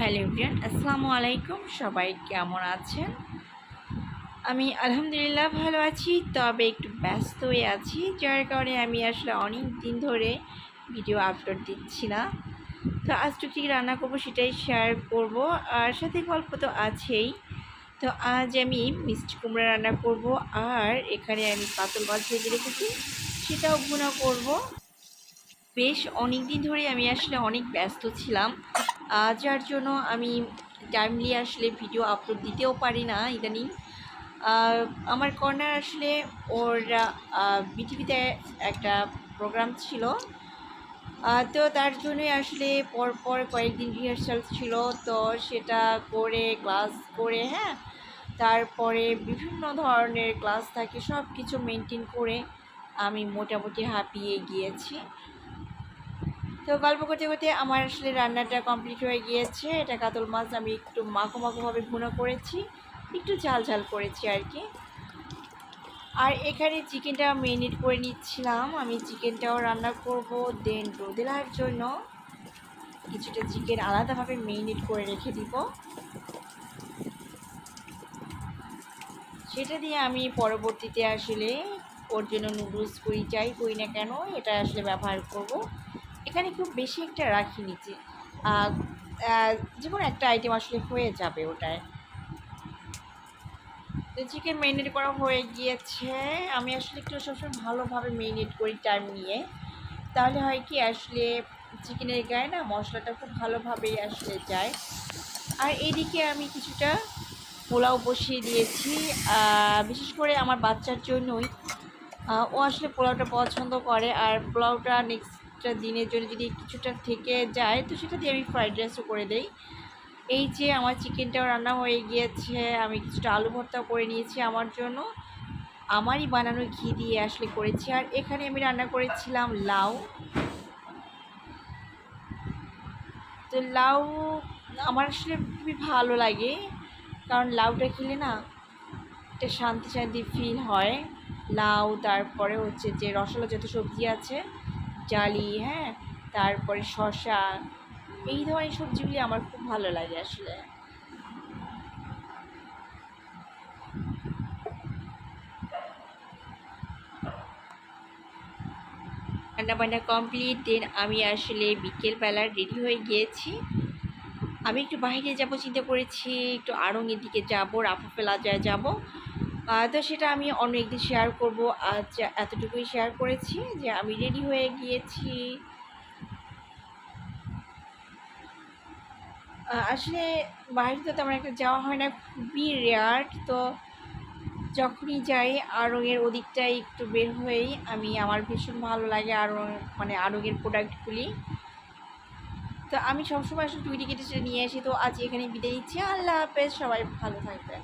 Hello everyone আসসালামু আলাইকুম। সবাই কেমন আছেন? আমি আলহামদুলিল্লাহ ভালো আছি, তবে একটু ব্যস্ত হয়ে আছি, যার কারণে আমি আসলে অনেক দিন ধরে ভিডিও আপলোড দিচ্ছি না। তো আজ টুকটি রান্না করব সেটাই শেয়ার করব, আর সাথে গল্প তো আছেই। তো আজ আমি মিষ্টি কুমড়া রান্না করব, আর এখানে আমি পাতল মাছ ভেজে রেখেছি, সেটাও ভুনা করব। বেশ অনেক দিন ধরে আমি আসলে অনেক ব্যস্ত ছিলাম যার জন্য আমি টাইমলি আসলে ভিডিও আপলোড দিতেও পারি না ইদানিং। আমার কর্নার আসলে ওর বিটিভিতে একটা প্রোগ্রাম ছিল। তো তার জন্যই আসলে পরপর কয়েকদিন রিহার্সাল ছিল। তো সেটা করে ক্লাস করে হ্যাঁ তারপরে বিভিন্ন ধরনের ক্লাস থাকে সব কিছু মেনটেন করে আমি মোটামুটি হাঁপিয়ে গিয়েছি। তো গল্প করতে করতে আমার আসলে রান্নাটা কমপ্লিট হয়ে গিয়েছে। এটা কাতল মাছ আমি একটু মাখো মাখোভাবে ভুনো করেছি। একটু ঝাল ঝাল করেছি আর কি। আর এখানে চিকেনটা মেরিনেট করে নিচ্ছিলাম। আমি চিকেনটাও রান্না করব দেন রোদেলার জন্য কিছুটা চিকেন আলাদাভাবে মেরিনেট করে রেখে দিব। সেটা দিয়ে আমি পরবর্তীতে আসলে ওর জন্য নুডলস করি যাই করি না কেন, এটা আসলে ব্যবহার করব। এখানে খুব বেশি একটা রাখি নিচে যে কোনো একটা আইটেম আসলে হয়ে যাবে ওটায়। তো চিকেন ম্যারিনেট করা হয়ে গিয়েছে। আমি আসলে একটু সবসময় ভালোভাবে ম্যারিনেট করি টাইম নিয়ে। তাহলে হয় কি আসলে চিকেনের গায়ে না মশলাটা খুব ভালোভাবেই আসলে যায়। আর এদিকে আমি কিছুটা পোলাও বসিয়ে দিয়েছি। বিশেষ করে আমার বাচ্চার জন্যই। ও আসলে পোলাওটা পছন্দ করে। আর পোলাওটা নেক্সট দিনের জন্য যদি কিছুটা থেকে যায়, তো সেটা দিয়ে আমি ফ্রাইড রাইসও করে দেই। এই যে আমার চিকেনটাও রান্না হয়ে গিয়েছে, আমি কিছুটা আলু ভর্তাও করে নিয়েছি আমার জন্য। আমারই বানানো ঘি দিয়ে আসলে করেছি। আর এখানে আমি রান্না করেছিলাম লাউ। তো লাউ আমার আসলে খুবই ভালো লাগে, কারণ লাউটা খেলে না একটা শান্তি শান্তি ফিল হয়। লাউ, তারপরে হচ্ছে যে রসলা যত সবজি আছে জালি হ্যাঁ? তারপরে শশা এই ধরনের সবজিগুলি আমার খুব ভালো লাগে আসলে। রান্না বান্না কমপ্লিট দেন আমি আসলে বিকেলবেলা রেডি হয়ে গিয়েছি। আমি একটু বাইরে যাব, চিন্তা করেছি, একটু আড়ংয়ের দিকে যাব রাফা প্লাজায় যাব। তো সেটা আমি অন্য একদিন শেয়ার করব। আজ এতটুকুই শেয়ার করেছি যে আমি রেডি হয়ে গিয়েছি। আসলে বাইরে তো তেমন একটা যাওয়া হয় না, খুবই রেয়ার তো যখনই যাই আড়ংয়ের ওদিকটায় একটু বের হয়েই আমি আমার ভীষণ ভালো লাগে আরও মানে আড়ংয়ের প্রোডাক্টগুলি তো আমি সবসময় আসলে টুইটি কেটে নিয়ে আসি। তো আজ এখানে বিদায় দিচ্ছি আল্লাহ হাফেজ, সবাই ভালো থাকবেন।